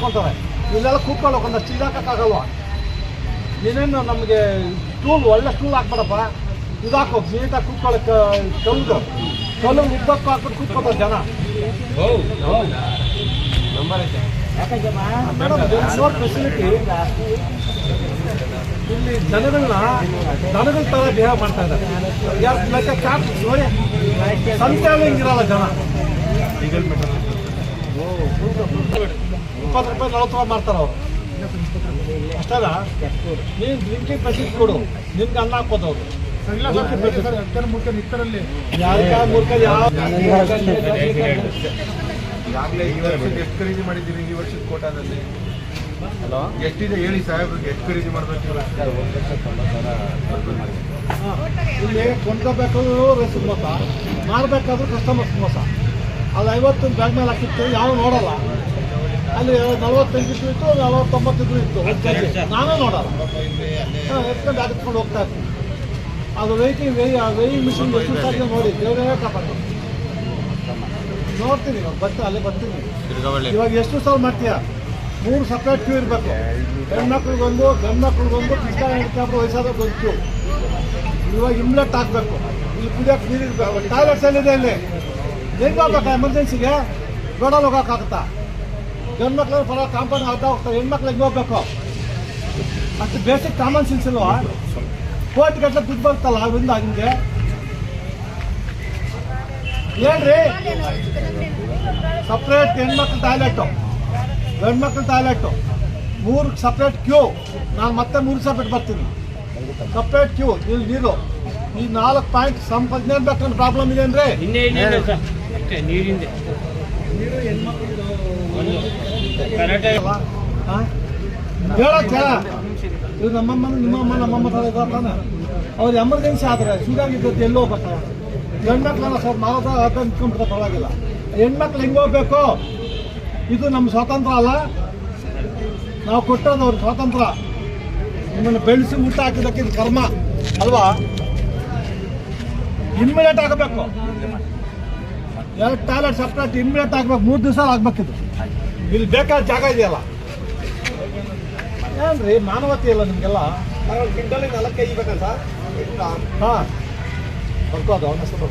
ಕೂತ್ಕೊಳ್ತಾರೆ ಇಲ್ಲೆಲ್ಲ ಕೂತ್ಕೊಳ್ಳೋಕೆ ಒಂದಷ್ಟು ಹಾಕೋಕ್ಕಾಗಲ್ವ? ನೀನೇನು ನಮಗೆ ಸ್ಟೂಲ್ ಒಳ್ಳೆ ಸ್ಟೂಲ್ ಹಾಕ್ಬೇಡಪ್ಪ. ಇದು ಹಾಕೋ ನೀಟಾಗಿ ಕೂತ್ಕೊಳ್ಳೋಕೆ ಕಲ್ಲು ಕಲ್ಲು ಉದ್ದಕ್ಕೂ ಹಾಕ್ಬಿಟ್ಟು ಕೂತ್ಕೊತಾರೆ ಜನ. ಮೇಡಮ್ ಫೆಸಿಲಿಟಿ ಇಲ್ಲಿ ಜನಗಳನ್ನ ದನಗಳ ತರ ಬಿಹೇವ್ ಮಾಡ್ತಾ ಇದ್ದಾರೆ. ಯಾರು ಲೆಕ್ಕ ಕ್ಯಾಪ್ ನೋಡಿ. ಸಂತೆಯಲ್ಲಿ ಹಿಂಗಿರಲ್ಲ ಜನ. ಇಪ್ಪತ್ತು ರೂಪಾಯಿ ನಲವತ್ತು ರೂಪಾಯಿ ಮಾಡ್ತಾರೆ ಅವರು. ಅಷ್ಟಲ್ಲ ನೀನು ಡ್ರಿಂಕಿಂಗ್ ಫೆಸಿಲಿಟಿ ಕೊಡು. ನಿಮ್ಗೆ ಅನ್ನ ಹಾಕೋದು ಅವರು. ಈಗಾಗಲೇ ಈ ಎಷ್ಟು ಖರೀದಿ ಮಾಡಿದ್ದೀರಿ ಈ ವರ್ಷದ ಕೋಟಾದಲ್ಲಿ. ಎಷ್ಟಿದೆ ಹೇಳಿ ಸಾಹೇಬ್ರಿಗೆ ಎಷ್ಟು ಖರೀದಿ ಮಾಡ್ಬೇಕು. ಇಲ್ಲಿ ಕೊಂಡ್ಕೋಬೇಕಾದ್ರೂ ರೈತರ ಮೋಸ ಮಾರಬೇಕಾದ್ರೂ ಕಸ್ಟಮರ್ಸ್ ಮೋಸ. ಅದು ಐವತ್ತು ಬ್ಯಾಗ್ ಮೇಲೆ ಹಾಕಿತ್ತು ಯಾವ ನೋಡಲ್ಲ. ಅಲ್ಲಿ ನಲವತ್ತೆಂಟು ಇತ್ತು ಇತ್ತು ನಲವತ್ತೊಂಬತ್ತು ಇತ್ತು ಒಂದ್ ಕೆಜಿ. ನಾನೇ ನೋಡಲ್ಲ. ಎತ್ಕೊಂಡು ಹಾಕಿಸ್ಕೊಂಡು ಹೋಗ್ತಾ ಇರ್ತೀನಿ ಅದು ವೆಯ್ಟಿಂಗ್ ವೆಯ್ ವೆಯ್ಯಿಂಗ್ ಮಿಷಿನ್ ಎಷ್ಟು ಸಾಧ್ಯ ನೋಡಿ ದೇವರೇ ಕಾಪಾಡು. ನೋಡ್ತೀನಿ ಇವಾಗ ಬರ್ತೀನಿ ಅಲ್ಲೇ ಬರ್ತೀನಿ. ಇವಾಗ ಎಷ್ಟು ಸಾಲ್ ಮಾಡ್ತೀಯಾ? ಮೂರು ಸಪ್ರೇಟ್ ಕ್ಯೂ ಇರಬೇಕು. ಹೆಣ್ಮಕ್ಳಿಗೊಂದು ಗಂಡು ಮಕ್ಳಿಗೊಂದು ಕೃಷ್ಣ ಹಿಡ್ಕೊಂಡ್ರೆ ವಯಸ್ಸಾದವ್ರಿಗೆ ಒಂದು ಕ್ಯೂ ಇವಾಗ ಇಮ್ಲೆಟ್ ಹಾಕ್ಬೇಕು. ಇಲ್ಲಿ ಕುಡಿಯೋಕೆ ನೀರು ಇರಬೇಕು ಟಾಯ್ಲೆಟ್ಸ್ ಎಲ್ಲಿದೆ ಇಲ್ಲಿ ಹೆಂಗೆ ಹೋಗ್ಬೇಕಾ ಎಮರ್ಜೆನ್ಸಿಗೆ ರೋಡಲ್ಲಿ ಹೋಗೋಕ್ಕಾಗುತ್ತಾ? ಗಂಡು ಮಕ್ಳು ಪರ ಕಾಂಪೌಂಡ್ ಅರ್ಧ ಹೋಗ್ತಾರೆ. ಹೆಣ್ಮಕ್ಳು ಹೆಂಗೆ ಹೋಗ್ಬೇಕು? ಅಷ್ಟು ಬೇಸಿಕ್ ಕಾಮನ್ ಸೆನ್ಸ್ ಇಲ್ವಾ? ಕೋಟಿ ಗಟ್ಟಲೆ ದುಡ್ಡು ಬರ್ತಲ್ಲ ಅದರಿಂದ ಹಿಂಗೆ ಹೇಳ್ರಿ ಸಪ್ರೇಟ್ ಹೆಣ್ಮಕ್ಳು ಟಾಯ್ಲೆಟು ಗಂಡ್ಮಕ್ಳ ಟಾಯ್ಲೆಟು ಮೂರು ಸಪ್ರೇಟ್ ಕ್ಯೂ ನಾನು ಮತ್ತೆ ಮೂರು ಸಪ್ರೇಟ್ ಬರ್ತೀನಿ. ಸಪ್ರೇಟ್ ಕ್ಯೂ ಇಲ್ಲಿ ನೀರು. ಈ ನಾಲ್ಕು ಪಾಯಿಂಟ್ ಬೇಕಂದ್ರೆ ಪ್ರಾಬ್ಲಮ್ ಇದೆ ಅಂದ್ರೆ ನೀರಿಂದೆ. ಕರೆಕ್ಟಾಗಿ ಹೇಳಕ್ ಹೇಳ. ಇದು ನಮ್ಮಮ್ಮ, ನಿಮ್ಮಮ್ಮ, ನಮ್ಮಮ್ಮ ತಾನೆ. ಅವ್ರು ಎಮರ್ಜೆನ್ಸಿ ಆದರೆ ಸೀದಾಗಿದ್ದದ್ದು ಎಲ್ಲೋ ಬರ್ತಾರೆ. ಹೆಣ್ಮಕ್ಳನ್ನ ಸ್ವಲ್ಪ ಮಾರಾಟ ಆಟ ನಿಂತ್ಕೊಂಡ್ಬಿಟ್ರೆ ಪರವಾಗಿಲ್ಲ. ಹೆಣ್ಮಕ್ಳು ಹೆಂಗೆ ಹೋಗ್ಬೇಕು? ಇದು ನಮ್ಮ ಸ್ವಾತಂತ್ರ್ಯ ಅಲ್ಲ. ನಾವು ಕೊಟ್ಟದ್ದು ಅವ್ರ ಸ್ವಾತಂತ್ರ್ಯ. ನಿಮ್ಮನ್ನು ಬೆಳೆಸಿ ಊಟ ಹಾಕಿದ್ದಕ್ಕೆ ಇದು ಕರ್ಮ, ಅಲ್ವಾ? ಇಮ್ಮಿಡಿಯೇಟ್ ಆಗಬೇಕು. ಎರಡು ಟಾಯ್ಲೆಟ್ ಸಪ್ರೇಟ್ ಇಮ್ಮಿಡಿಯೇಟ್ ಆಗ್ಬೇಕು ಮೂರು ದಿವಸ ಆಗ್ಬೇಕಿದ್ರು ಇಲ್ಲಿ ಬೇಕಾದ ಜಾಗ ಇದೆಯಲ್ಲ? ಏನ್ರಿ ಮಾನವತೆ ಇಲ್ಲ ನಿಮಗೆಲ್ಲ? ಹಾಂ. ಬರ್ಕೋದು ಅವನ ಹೆಸರು